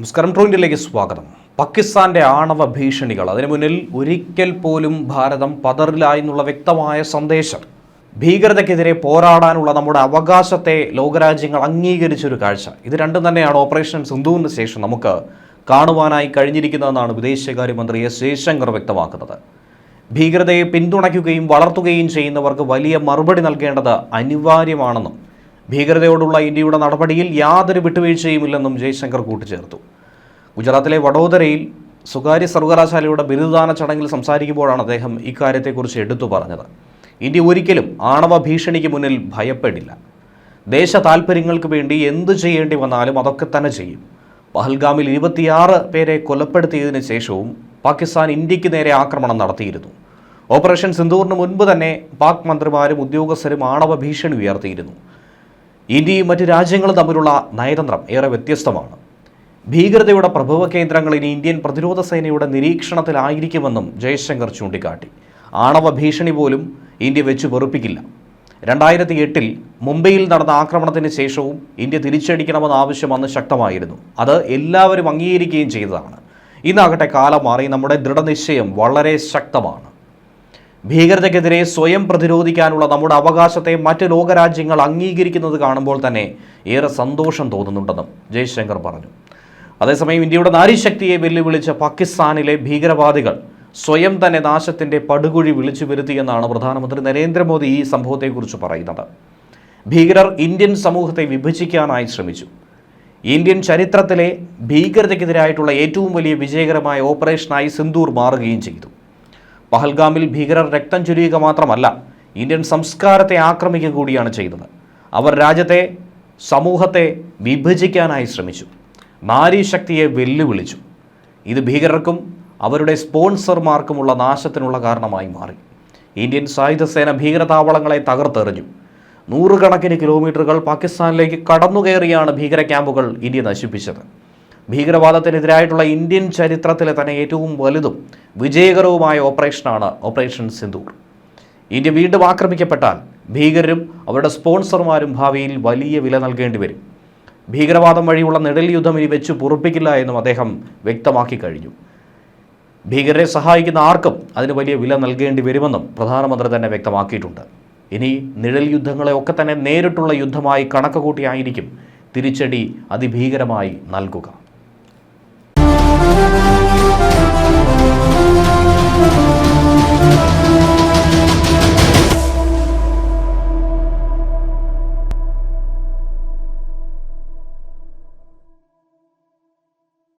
നമസ്കാരം ട്രോയിന്റിലേക്ക് സ്വാഗതം. പാകിസ്ഥാന്റെ ആണവ ഭീഷണികൾ അതിനു മുന്നിൽ ഒരിക്കൽ പോലും ഭാരതം പതറിലായി എന്നുള്ള വ്യക്തമായ സന്ദേശം. ഭീകരതയ്ക്കെതിരെ പോരാടാനുള്ള നമ്മുടെ അവകാശത്തെ ലോകരാജ്യങ്ങൾ അംഗീകരിച്ചൊരു കാഴ്ച. ഇത് രണ്ടും തന്നെയാണ് ഓപ്പറേഷൻ സിന്ധുവിന് ശേഷം നമുക്ക് കാണുവാനായി കഴിഞ്ഞിരിക്കുന്നതെന്നാണ് വിദേശകാര്യമന്ത്രി എസ് ജയശങ്കർ വ്യക്തമാക്കുന്നത്. ഭീകരതയെ പിന്തുണയ്ക്കുകയും വളർത്തുകയും ചെയ്യുന്നവർക്ക് വലിയ മറുപടി നൽകേണ്ടത് അനിവാര്യമാണെന്നും ഭീകരതയോടുള്ള ഇന്ത്യയുടെ നടപടിയിൽ യാതൊരു വിട്ടുവീഴ്ചയുമില്ലെന്നും ജയശങ്കർ കൂട്ടിച്ചേർത്തു. ഗുജറാത്തിലെ വഡോദരയിൽ സ്വകാര്യ സർവകലാശാലയുടെ ബിരുദദാന ചടങ്ങിൽ സംസാരിക്കുമ്പോഴാണ് അദ്ദേഹം ഇക്കാര്യത്തെക്കുറിച്ച് എടുത്തു പറഞ്ഞത്. ഇന്ത്യ ഒരിക്കലും ആണവ ഭീഷണിക്ക് മുന്നിൽ ഭയപ്പെടില്ല. ദേശ താൽപ്പര്യങ്ങൾക്ക് വേണ്ടി എന്ത് ചെയ്യേണ്ടി വന്നാലും അതൊക്കെ തന്നെ ചെയ്യും. പഹൽഗാമിൽ ഇരുപത്തിയാറ് പേരെ കൊലപ്പെടുത്തിയതിന് ശേഷവും പാകിസ്ഥാൻ ഇന്ത്യയ്ക്ക് നേരെ ആക്രമണം നടത്തിയിരുന്നു. ഓപ്പറേഷൻ സിന്ധൂറിന് മുൻപ് തന്നെ പാക് മന്ത്രിമാരും ഉദ്യോഗസ്ഥരും ആണവ ഭീഷണി ഉയർത്തിയിരുന്നു. ഇന്ത്യയും മറ്റ് രാജ്യങ്ങളും തമ്മിലുള്ള നയതന്ത്രം ഏറെ വ്യത്യസ്തമാണ്. ഭീകരതയുടെ പ്രഭവ കേന്ദ്രങ്ങൾ ഇനി ഇന്ത്യൻ പ്രതിരോധ സേനയുടെ നിരീക്ഷണത്തിലായിരിക്കുമെന്നും ജയശങ്കർ ചൂണ്ടിക്കാട്ടി. ആണവ ഭീഷണി പോലും ഇന്ത്യ വെച്ച് വെറുപ്പിക്കില്ല. രണ്ടായിരത്തി എട്ടിൽ മുംബൈയിൽ നടന്ന ആക്രമണത്തിന് ശേഷവും ഇന്ത്യ തിരിച്ചടിക്കണമെന്ന ആവശ്യം അന്ന് ശക്തമായിരുന്നു. അത് എല്ലാവരും അംഗീകരിക്കുകയും ചെയ്തതാണ്. ഇന്നാകട്ടെ കാലം മാറി നമ്മുടെ ദൃഢനിശ്ചയം വളരെ ശക്തമാണ്. ഭീകരതയ്ക്കെതിരെ സ്വയം പ്രതിരോധിക്കാനുള്ള നമ്മുടെ അവകാശത്തെ മറ്റ് ലോകരാജ്യങ്ങൾ അംഗീകരിക്കുന്നത് കാണുമ്പോൾ തന്നെ ഏറെ സന്തോഷം തോന്നുന്നുണ്ടെന്നും ജയശങ്കർ പറഞ്ഞു. അതേസമയം ഇന്ത്യയുടെ നാരീശക്തിയെ വെല്ലുവിളിച്ച പാകിസ്ഥാനിലെ ഭീകരവാദികൾ സ്വയം തന്നെ നാശത്തിന്റെ പടുകുഴി വിളിച്ചു വരുത്തിയെന്നാണ് പ്രധാനമന്ത്രി നരേന്ദ്രമോദി ഈ സംഭവത്തെക്കുറിച്ച് പറയുന്നത്. ഭീകരർ ഇന്ത്യൻ സമൂഹത്തെ വിഭജിക്കാനായി ശ്രമിച്ചു. ഇന്ത്യൻ ചരിത്രത്തിലെ ഭീകരതയ്ക്കെതിരായിട്ടുള്ള ഏറ്റവും വലിയ വിജയകരമായ ഓപ്പറേഷനായി സിന്ദൂർ മാറുകയും ചെയ്തു. പഹൽഗാമിൽ ഭീകരർ രക്തം ചൊരിയുക മാത്രമല്ല ഇന്ത്യൻ സംസ്കാരത്തെ ആക്രമിക്കുക കൂടിയാണ് ചെയ്തത്. അവർ രാജ്യത്തെ സമൂഹത്തെ വിഭജിക്കാനായി ശ്രമിച്ചു. നാരീശക്തിയെ വെല്ലുവിളിച്ചു. ഇത് ഭീകരർക്കും അവരുടെ സ്പോൺസർമാർക്കുമുള്ള നാശത്തിനുള്ള കാരണമായി മാറി. ഇന്ത്യൻ സായുധസേന ഭീകരതാവളങ്ങളെ തകർത്തെറിഞ്ഞു. നൂറുകണക്കിന് കിലോമീറ്ററുകൾ പാകിസ്ഥാനിലേക്ക് കടന്നുകയറിയാണ് ഭീകര ക്യാമ്പുകൾ ഇന്ത്യ നശിപ്പിച്ചത്. ഭീകരവാദത്തിനെതിരായിട്ടുള്ള ഇന്ത്യൻ ചരിത്രത്തിലെ തന്നെ ഏറ്റവും വലുതും വിജയകരവുമായ ഓപ്പറേഷനാണ് ഓപ്പറേഷൻ സിന്ദൂർ. ഇന്ത്യ വീണ്ടും ആക്രമിക്കപ്പെട്ടാൽ ഭീകരരും അവരുടെ സ്പോൺസർമാരും ഭാവിയിൽ വലിയ വില നൽകേണ്ടി വരും. ഭീകരവാദം വഴിയുള്ള നിഴൽ യുദ്ധം ഇനി വെച്ച് പൊറുപ്പിക്കില്ല എന്നും അദ്ദേഹം വ്യക്തമാക്കി കഴിഞ്ഞു. ഭീകരരെ സഹായിക്കുന്ന ആർക്കും അതിന് വലിയ വില നൽകേണ്ടി വരുമെന്നും പ്രധാനമന്ത്രി തന്നെ വ്യക്തമാക്കിയിട്ടുണ്ട്. ഇനി നിഴൽ യുദ്ധങ്ങളെ ഒക്കെ തന്നെ നേരിട്ടുള്ള യുദ്ധമായി കണക്ക് കൂട്ടിയായിരിക്കും തിരിച്ചടി അതിഭീകരമായി നൽകുക.